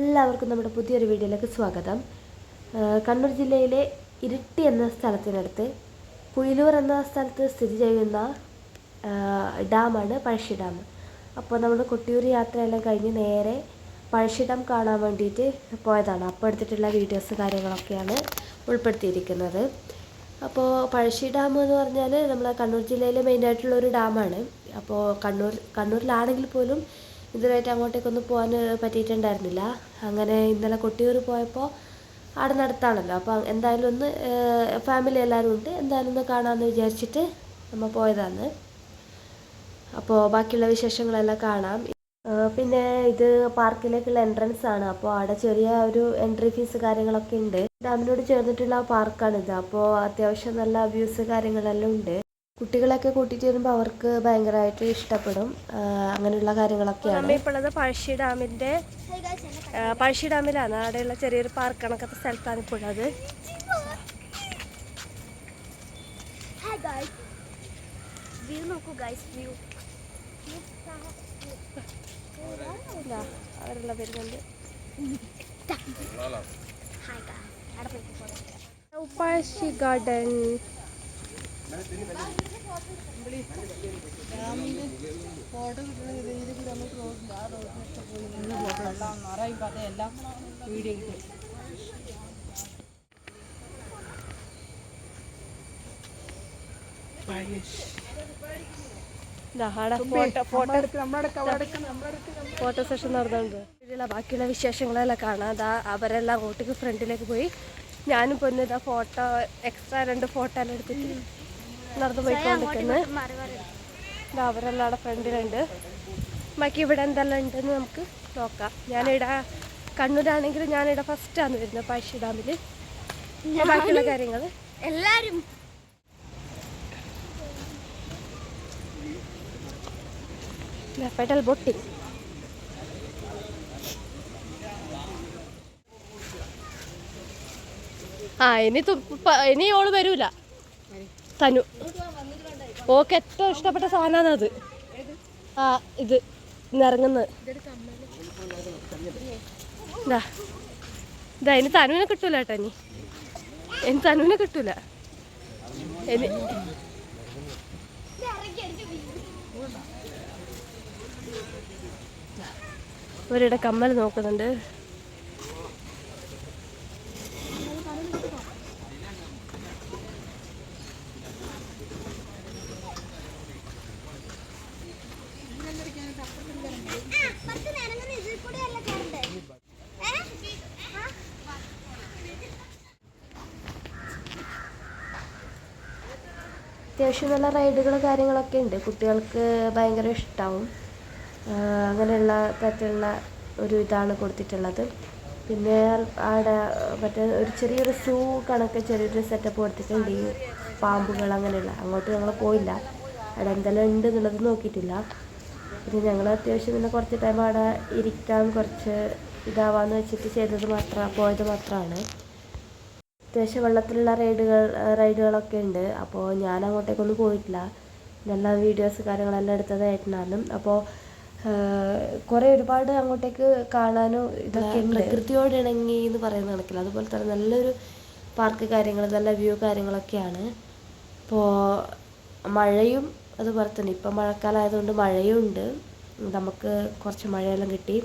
എല്ലാവർക്കും നമ്മുടെ പുതിയൊരു വീഡിയോയിലേക്ക് സ്വാഗതം. കണ്ണൂർ ജില്ലയിലെ ഇരിട്ടി എന്ന സ്ഥലത്തിനടുത്ത് പുയിലൂർ എന്ന സ്ഥലത്ത് സ്ഥിതി ചെയ്യുന്ന ഡാമാണ് പഴശ്ശി ഡാം. അപ്പോൾ നമ്മൾ കൊട്ടിയൂർ യാത്രയെല്ലാം കഴിഞ്ഞ് നേരെ പഴശ്ശി ഡാം കാണാൻ വേണ്ടിയിട്ട് പോയതാണ്. അപ്പോൾ എടുത്തിട്ടുള്ള വീഡിയോസ് കാര്യങ്ങളൊക്കെയാണ് ഉൾപ്പെടുത്തിയിരിക്കുന്നത്. അപ്പോൾ പഴശ്ശി ഡാം എന്ന് പറഞ്ഞാൽ നമ്മളെ കണ്ണൂർ ജില്ലയിലെ മെയിനായിട്ടുള്ള ഒരു ഡാമാണ്. അപ്പോൾ കണ്ണൂർ കണ്ണൂരിലാണെങ്കിൽ പോലും ഇതുവരെയായിട്ട് അങ്ങോട്ടേക്കൊന്നും പോകാൻ പറ്റിയിട്ടുണ്ടായിരുന്നില്ല. അങ്ങനെ ഇന്നലെ കൊട്ടിയൂർ പോയപ്പോൾ അവിടെ നടത്താണല്ലോ അപ്പോൾ എന്തായാലും ഒന്ന് ഫാമിലി എല്ലാവരും ഉണ്ട്. എന്തായാലും ഒന്ന് കാണാമെന്ന് വിചാരിച്ചിട്ട് നമ്മൾ പോയതാണ്. അപ്പോൾ ബാക്കിയുള്ള വിശേഷങ്ങളെല്ലാം കാണാം. പിന്നെ ഇത് പാർക്കിലേക്കുള്ള എൻട്രൻസ് ആണ്. അപ്പോൾ അവിടെ ചെറിയ ഒരു എൻട്രി ഫീസ് കാര്യങ്ങളൊക്കെ ഉണ്ട്. ഡാമിനോട് ചേർന്നിട്ടുള്ള പാർക്കാണിത് അപ്പോൾ അത്യാവശ്യം നല്ല വ്യൂസ് കാര്യങ്ങളെല്ലാം ഉണ്ട്. കുട്ടികളൊക്കെ കൂട്ടിയിട്ട് വരുമ്പോൾ അവർക്ക് ഭയങ്കരമായിട്ട് ഇഷ്ടപ്പെടും. അങ്ങനെയുള്ള കാര്യങ്ങളൊക്കെയാണ്. ഇപ്പോഴത് പഴശ്ശി ഡാമിന്റെ പഴശ്ശി ഡാമിലാണ്. അവിടെയുള്ള ചെറിയൊരു പാർക്ക് കണക്കത്തെ സ്ഥലത്താണ് ഇപ്പോഴത് ഗാർഡൻ. View നോക്കൂ view. ഫോട്ടോ സെഷൻ നടന്നുണ്ട്. ഇതിലുള്ള ബാക്കിയുള്ള വിശേഷങ്ങളെല്ലാം കാണാം. അതാ അവരെല്ലാം അങ്ങോട്ടേക്ക് ഫ്രണ്ടിലേക്ക് പോയി. ഞാനും പൊന്നു ഇതാ ഫോട്ടോ എക്സ്ട്രാ രണ്ട് ഫോട്ടോ എല്ലാം എടുത്തിട്ട് നടന്നു പോയിക്കൊണ്ടിരിക്കുന്നത് അവരെല്ലാം അവിടെ ഫ്രണ്ടിലുണ്ട്. ബാക്കി ഇവിടെ എന്തെല്ലാം ഉണ്ടെന്ന് നമുക്ക് നോക്കാം. ഞാനിവിടെ കണ്ണൂരാണെങ്കിൽ ഞാനിവിടെ ഫസ്റ്റാണ് വരുന്നത് പഴശ്ശി ഡാമിൽ ബാക്കിയുള്ള കാര്യങ്ങൾ എല്ലാരും. പെഡൽ ബോട്ടിങ് ആ ഇനി ഇനി ഓൾ വരൂല. തനു. ഓക്കെ ഏറ്റവും ഇഷ്ടപ്പെട്ട സാധനമാണ് അത്. ആ ഇത്. ഇന്നിറങ്ങുന്നത് ഇതാ ഇതാ ഇനി തനുവിനെ കിട്ടൂല കേട്ടോ ഇനി. ഇനി തനുവിനെ കിട്ടൂല. ഇനി. ഇവരുടെ കമ്മൽ നോക്കുന്നുണ്ട് പത്ത് നേരം ഇതിൽ കൂടെ അല്ല കയറണ്ടേ ഏ? ആ? അത്യാവശ്യം നല്ല റൈഡുകൾ കാര്യങ്ങളൊക്കെ ഉണ്ട്. കുട്ടികൾക്ക് ഭയങ്കര ഇഷ്ടമാവും അങ്ങനെയുള്ള തരത്തിലുള്ള ഒരു ഇതാണ് കൊടുത്തിട്ടുള്ളത്. പിന്നെ അവിടെ മറ്റേ ഒരു ചെറിയൊരു സൂ കണക്ക് ചെറിയൊരു സെറ്റപ്പ് കൊടുത്തിട്ടുണ്ട്. ഈ പാമ്പുകൾ അങ്ങനെയുള്ള. അങ്ങോട്ട് ഞങ്ങൾ പോയില്ല. അവിടെ എന്തെല്ലാം ഉണ്ട് എന്നുള്ളത് നോക്കിയിട്ടില്ല. പിന്നെ ഞങ്ങൾ അത്യാവശ്യം പിന്നെ കുറച്ച് ടൈം അവിടെ ഇരിക്കാൻ കുറച്ച് ഇതാവാന്ന് വെച്ചിട്ട് ചെയ്തത് മാത്രം പോയത് മാത്രമാണ് അത്യാവശ്യം വെള്ളത്തിലുള്ള റൈഡുകൾ റൈഡുകളൊക്കെ ഉണ്ട്. അപ്പോൾ ഞാൻ അങ്ങോട്ടേക്കൊന്നും പോയിട്ടില്ല. നല്ല വീഡിയോസ് കാര്യങ്ങളെല്ലാം എടുത്തത് ഏട്ടനാണ്. അപ്പോൾ കുറേ ഒരുപാട് അങ്ങോട്ടേക്ക് കാണാനും ഇതൊക്കെ പ്രകൃതിയോട് ഇണങ്ങി എന്ന് പറയുന്ന കണക്കില്ല അതുപോലെ തന്നെ നല്ലൊരു പാർക്ക് കാര്യങ്ങൾ നല്ല വ്യൂ കാര്യങ്ങളൊക്കെയാണ്. അപ്പോൾ മഴയും അതുപോലെ തന്നെ. ഇപ്പം മഴക്കാലമായതുകൊണ്ട് മഴയും ഉണ്ട് നമുക്ക് കുറച്ച് മഴയെല്ലാം കിട്ടി.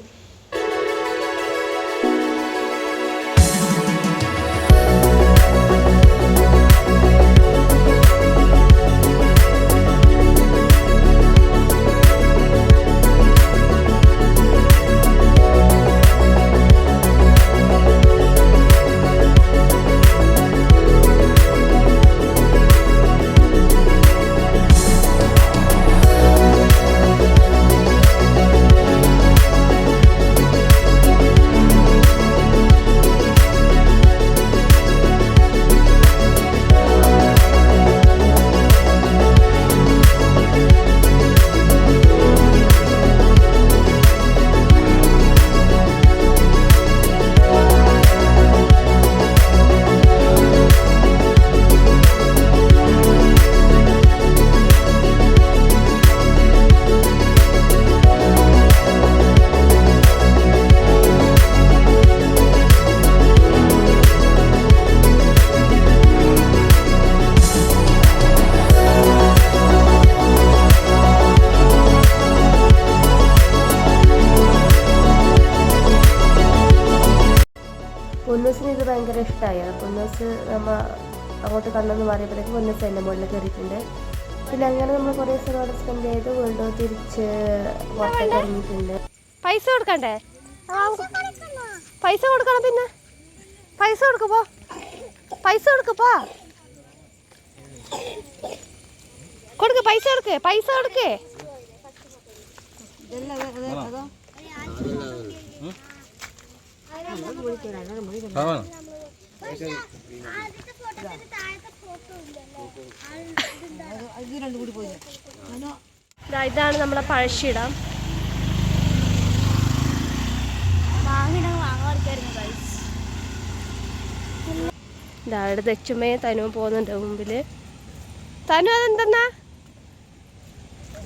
പൊന്നൂസിന് ഇത് ഭയങ്കര ഇഷ്ടമായി പൊന്നൂസ് നമ്മൾ അങ്ങോട്ട് കണ്ടെന്ന് മാറിയപ്പോഴേക്കും പൊന്നൂസ് അതിന്റെ മുകളിൽ കയറിയിട്ടുണ്ട്. പിന്നെ അങ്ങനെ നമ്മൾ കുറേ ദിവസം അവിടെ സ്പെൻഡ് ചെയ്ത് വീണ്ടും തിരിച്ച് പുറത്തേക്ക് ഇറങ്ങിയിട്ടുണ്ട് പൈസ കൊടുക്കണ്ടേ? പൈസ കൊടുക്കണം പിന്നെ. പൈസ കൊടുക്കപ്പോ പൈസ കൊടുക്കപ്പോ കൊടുക്ക് പൈസ കൊടുക്ക് പൈസ കൊടുക്ക്. ഇതാണ് നമ്മളെ പഴശ്ശിടം വാങ്ങിട വാങ്ങാറിക്കായിരുന്നു തനു പോകുന്നുണ്ട് മുമ്പിൽ തനു അതെന്തെന്നാ?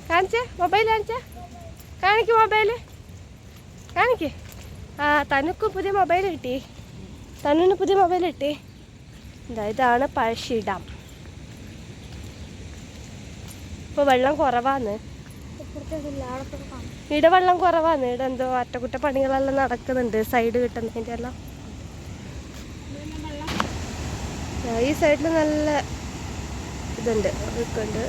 കാണിച്ചേ മൊബൈൽ കാണിച്ചേ? കാണിക്ക് മൊബൈൽ. കാണിക്കേ. തനുക്ക് പുതിയ മൊബൈൽ കിട്ടി. തനുവിന് പുതിയ മൊബൈൽ കിട്ടി. എന്താ ഇതാണ് പഴശ്ശി ഡാം. ഇപ്പോൾ വെള്ളം കുറവാന്ന്. ഇവിടെ വെള്ളം കുറവാന്ന്. ഇവിടെ എന്തോ അറ്റകുറ്റപ്പണികളെല്ലാം നടക്കുന്നുണ്ട്. സൈഡ് കിട്ടുന്നതിന്റെ എല്ലാം. ഈ സൈഡിൽ നല്ല ഇതുണ്ട്. ഒഴുക്കുണ്ട്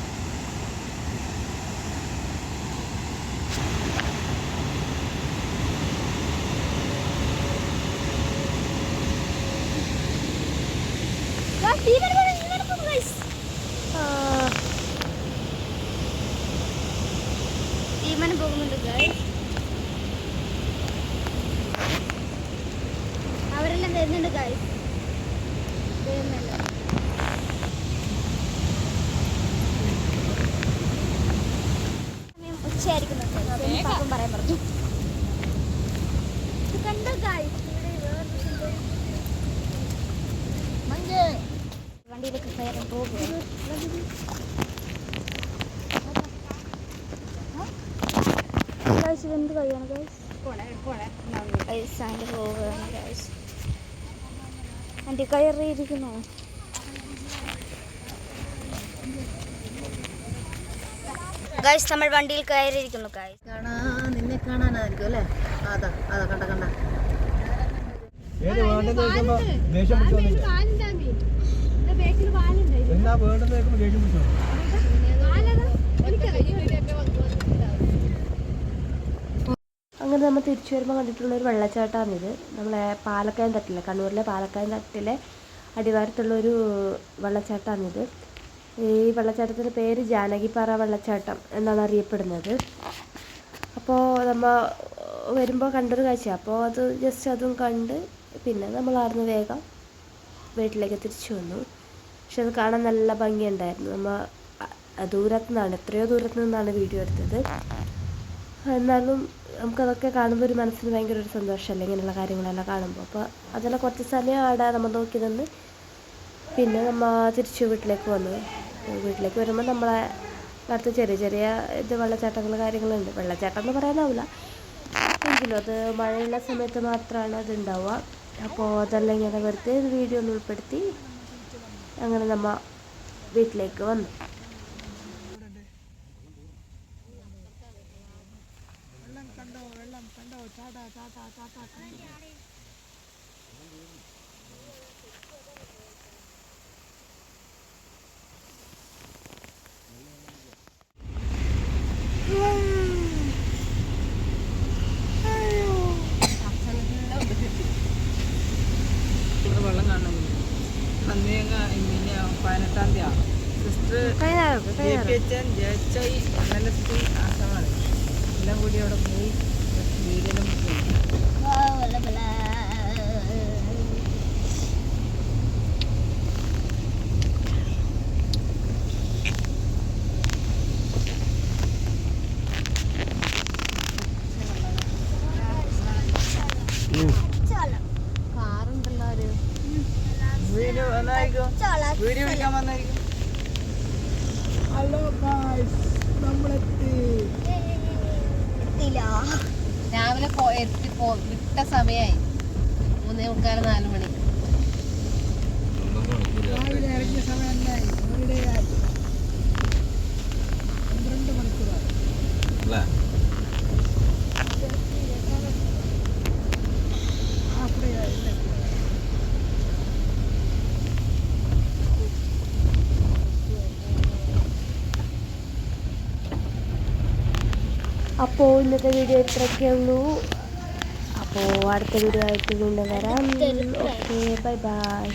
തീരുമാനം പോകുന്നുണ്ട് അവരെല്ലാം വരുന്നുണ്ട് ഗൈസ് വരുന്നുണ്ട് സമയം ഉച്ചയായിരിക്കുന്നുണ്ട് പാപ്പം പറയാൻ പറഞ്ഞു ഇത് കണ്ടോ ഗൈസ് വണ്ടിയിലേക്ക് കയറാൻ പോകുക ഗൈസ് ഇതെന്ത് കഴിയാണ് ഗൈസ് അതിന്റെ പോവുകയാണ് ഗൈസ് എന്റെ കയറിയിരിക്കുന്നു ഗൈസ് നമ്മൾ വണ്ടിയിൽ കയറിയിരിക്കുന്നു ഗൈസ് കാണാൻ നിന്നെ കാണാനായിരിക്കും അല്ലേ? അതാ അതാ കണ്ട കണ്ട. ഏത് വേണ്ടെന്ന് ചോദിക്കുമ്പോ ദേഷ്യം പിടിച്ചു ചോദിക്കുമ്പോ ദേഷ്യം പിടിച്ചു അങ്ങനെ നമ്മൾ തിരിച്ചു വരുമ്പോൾ കണ്ടിട്ടുള്ള ഒരു വെള്ളച്ചാട്ടമാണിത്. നമ്മളെ പാലക്കയം തട്ടിലെ കണ്ണൂരിലെ പാലക്കയം തട്ടിലെ അടിവാരത്തുള്ള ഒരു വെള്ളച്ചാട്ടമാണിത്. ഈ വെള്ളച്ചാട്ടത്തിന്റെ പേര് ജാനകിപ്പാറ വെള്ളച്ചാട്ടം എന്നാണ് അറിയപ്പെടുന്നത് അപ്പോൾ നമ്മൾ വരുമ്പോൾ കണ്ടൊരു കാഴ്ച അപ്പോൾ അത് ജസ്റ്റ് അതും കണ്ട് പിന്നെ നമ്മൾ അവിടുന്ന് വേഗം വീട്ടിലേക്ക് തിരിച്ചു വന്നു. പക്ഷെ അത് കാണാൻ നല്ല ഭംഗിയുണ്ടായിരുന്നു. നമ്മൾ ദൂരത്തു നിന്നാണ് എത്രയോ ദൂരത്തു നിന്നാണ് വീഡിയോ എടുത്തത്. എന്നാലും നമുക്കതൊക്കെ കാണുമ്പോൾ ഒരു മനസ്സിന് ഭയങ്കര ഒരു സന്തോഷമല്ലേ ഇങ്ങനെയുള്ള കാര്യങ്ങളെല്ലാം കാണുമ്പോൾ. അപ്പോൾ അതെല്ലാം കുറച്ച് സമയം അവിടെ നമ്മൾ നോക്കി നിന്ന് പിന്നെ നമ്മൾ തിരിച്ച് വീട്ടിലേക്ക് വന്നു. വീട്ടിലേക്ക് വരുമ്പോൾ നമ്മളെ അടുത്ത് ചെറിയ ചെറിയ ഇത് വെള്ളച്ചാട്ടങ്ങൾ കാര്യങ്ങളുണ്ട്. വെള്ളച്ചാട്ടം എന്ന് പറയാനാവില്ല. എങ്കിലും അത് മഴയുള്ള സമയത്ത് മാത്രമാണ് അത് ഉണ്ടാവുക. അപ്പോൾ അതെല്ലാം ഇങ്ങനെ വെറുതെ വീഡിയോ ഒന്ന് ഉൾപ്പെടുത്തി അങ്ങനെ നമ്മ വീട്ടിലേക്ക് വന്നു. ഇവിടെ വെള്ളം കാണണം അന്ന് ഞങ്ങൾ പിന്നെ പതിനെട്ടാം തീയതി സിസ്റ്റർ ടി ആശ്രമാണ് എല്ലാം കൂടി അവിടെ പോയി. വീടിനും പോയി കാറുണ്ടല്ലോ ഒരു വീഡിയോ വന്നായിരിക്കും വീഡിയോ വിളിക്കാൻ വന്നായിരിക്കും ഹലോ ഗായ്സ് നമ്മളെത്തി രാവിലെ പോ- എത്തി പോ- വിട്ട സമയമായി മൂന്നേ മുക്കാൽ നാല് മണി. രാവിലെ ഇറങ്ങിയ സമയമല്ലായി എവിടെയായി പന്ത്രണ്ട് മണിക്കൂറാണ് അവിടെയായി അപ്പോൾ ഇന്നത്തെ വീഡിയോ ഇത്രയൊക്കെ ഉള്ളൂ. അപ്പോൾ അടുത്ത വീഡിയോ ആയിട്ട് വീണ്ടും വരാം. Okay bye bye